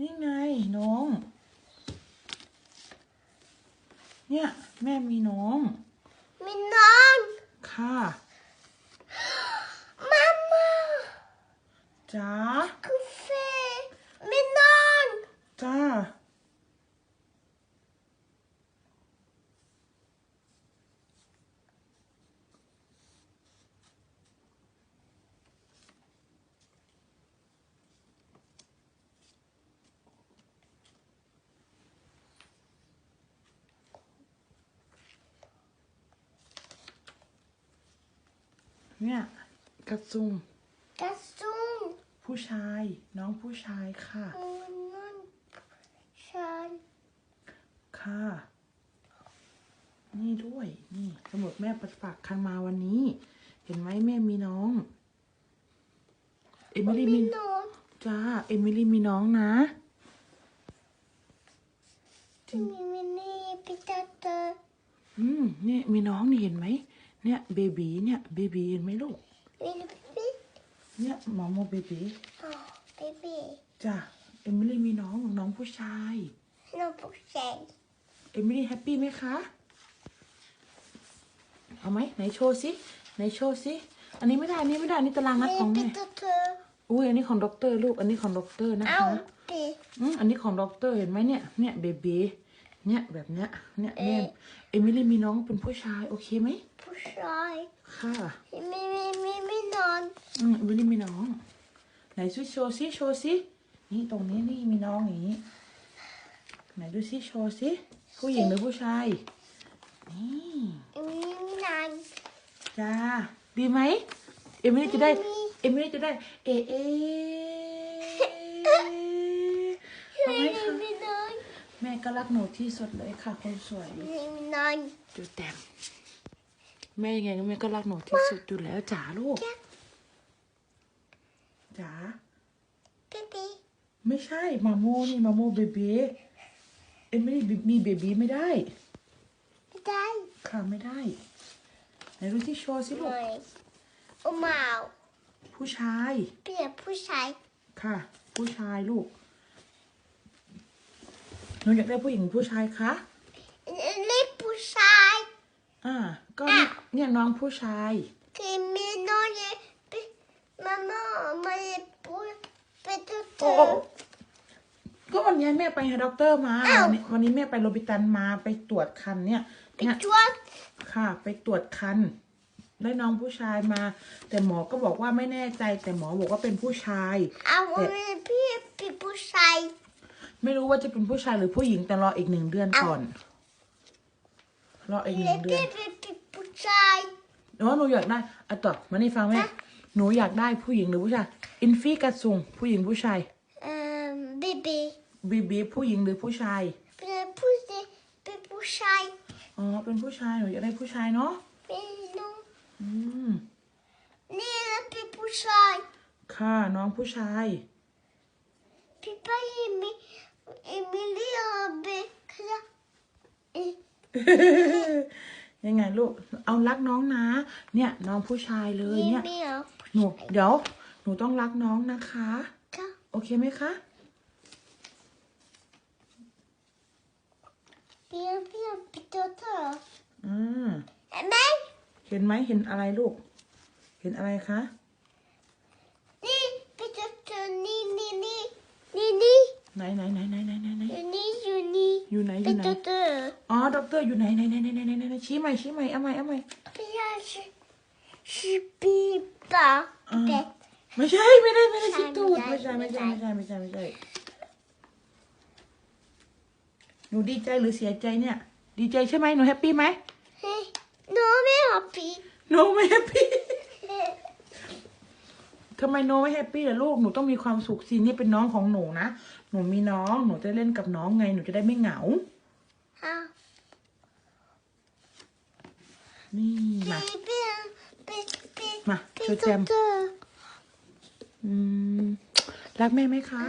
นี่ไงน้อง เนี่ย แม่มีน้อง มีน้อง ค่ะ มาม่า จ้ากาแฟมีน้อง จ้า เนี่ยกระซุงกระซุงผู้ชายน้องผู้ชายค่ะมันนั่นฉันค่ะ นี่ด้วยนี่สมุดแม่ปัดฝากคันมาวันนี้ เห็นไหมแม่มีน้อง เอมิลี่มีมีน้องจ้าเอมิลี่มีน้องนะมีมินี่พิตาเตอร์อืมเนี่ยมีน้องนี่เห็นไหม เนี่ยเบบีเนี่ยเบบีเห็นไหมลูกมีบิ๊บี้เนี่ยหมอโมเบบีอ๋อบิ๊บี้จ้าเอมิลี่มีน้องน้องผู้ชายน้องผู้ชายเอมิลี่แฮปปี้ไหมคะ เอาไหมไหนโชว์สิไหนโชว์สิอันนี้ไม่ได้อันนี้ไม่ได้อันนี้ตารางนัดมีของพิแม่ตาเตอร์อุ้ยอันนี้ของด็อกเตอร์ลูกอันนี้ของด็อกเตอร์นะเอาคะดิอืมอันนี้ของด็อกเตอร์เห็นไหมเนี่ย เนี่ยเบบีเนี่ยแบบเนี้ย เนี่ยเนี่ยเอมิลี่มีน้องเป็นผู้ชายโอเคไหมผู้ ชายค่ะมีมีมีมีน้องอืมเอมิลี่มีน้อง ไหนช่วยโชว์สิโชว์สินี่ตรงนี้นี่มีน้องอย่างนี้ ไหนดูสิโชว์สิผู้หญิงหรือผู้ชาย นี่มีน้องจ้าดีไหมเอมิลี่จะได้มีเอมิลี่จะได้ เอเอเอาไหมมีคะมีน้องแม่ก็รักหนูที่สุดเลยค่ะคนสวยมีน้องดูแต้ม แม่ยังไงแม่ก็รักหนูที่สุดอยู่แล้วจ๋าลูกจ๋าบิ๊บี้ไม่ใช่มาโมนี่มาโมเบบีเอ็มไม่ได้มีเบบีไม่ได้ ไม่ได้ ค่ะไม่ได้ไหนดูที่โชว์สิลูกไม่โอ้มาวผู้ชายเปลี่ยนผู้ชาย ค่ะ ผู้ชายลูกหนูอยากได้ผู้หญิงหรือผู้ชายคะเล็กผู้ชาย อ่า ก็เนี่ยเนี่ยน้องผู้ชายที่มีน้องเนี่ยเป็นมาม่ามาเลยพูดเป็นตัวเธโอ้อก็วันนี้แม่ไปหาด็อกเตอร์มา อ้าว วันนี้วันนี้แม่ไปโรบินตันมาไปตรวจคันเนี่ยเป็นเนี่ยตัวค่ะ ไปตรวจคันได้น้องผู้ชายมา แต่หมอก็บอกว่าไม่แน่ใจ แต่หมอบอกว่าเป็นผู้ชายเอาไว้พี่เป็นผู้ชายไม่รู้ว่าจะเป็นผู้ชายหรือผู้หญิงแต่รออีกหนึ่งเดือนก่อน รออีกหเล็นึ่กงเดือนพี่เป็นผู้ชายหนูว่าหนูอยากได้อะต่อมานี่ฟังแม่ฮะหนูอยากได้ผู้หญิงหรือผู้ชายอินฟี่กระซุงผู้หญิงผู้ชายเอ่อบีบีบีบีผู้หญิงหรือผู้ชายเป็นผู้ชายเป็นผู้ชายอ๋อเป็นผู้ชายหนูอยากได้ผู้ชายเนาะเป็นน้องอืมนี่แหละเป็นผู้ชายค่ะน้องผู้ชายพี่ไปเอมิเอมิเลียเบคลาเอ ยังไงลูก เอารักน้องนะ เนี่ยน้องผู้ชายเลยนี่เนี่ยไม่เอาหนูเดี๋ยว หนูต้องรักน้องนะคะ ค่ะโอเคไหมคะเพียงเพียงเป็นตัวเธออืม เห็นไหมเห็นไหมเห็นอะไรลูก เห็นอะไรคะ นี่เป็นตัวเธอนี่นี่นี่นี่นี่ไหนไหนไหนไหนไหนไหนไหนอยู่นี่ อยู่ไหนอยู่ไหนอ๋อด็อกเตอร์อยู่ไหนไหนไหนไหนไหนไหนชี้ใหม่ชี้ใหม่เอาใหม่เอาใหม่พี่ยาชิชิปีปะไม่ใช่ไม่ได้ไม่ได้ชิตูดไม่ใช่ไม่ใช่ไม่ใช่ไม่ใช่ไม่ใช่หนูดีใจหรือเสียใจเนี่ย ดีใจใช่ไหมหนูแฮปปี้ไหมหนูไม่แฮปปี้หนูไม่แฮปปี้ ทำไมโนไม่แฮปปี้ล่ะลูกหนูต้องมีความสุขสินี่เป็นน้องของหนูนะหนูมีน้องหนูจะเล่นกับน้องไงหนูจะได้ไม่เหงาอ้นี่มามาช่วยแจมรักแม่ไหมคะ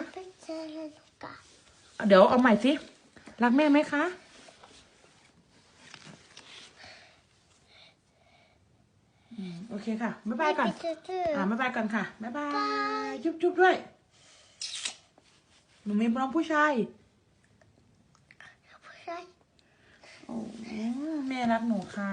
เดี๋ยวเอาใหม่สิรักแม่ไหมคะ โอเคค่ะ บ๊ายบายก่อน อ่าบ๊ายบายก่อนค่ะ บ๊ายบาย จุ๊บจุ๊บด้วย หนูมีน้องผู้ชาย ผู้ชาย โอ้แม่รักหนูค่ะ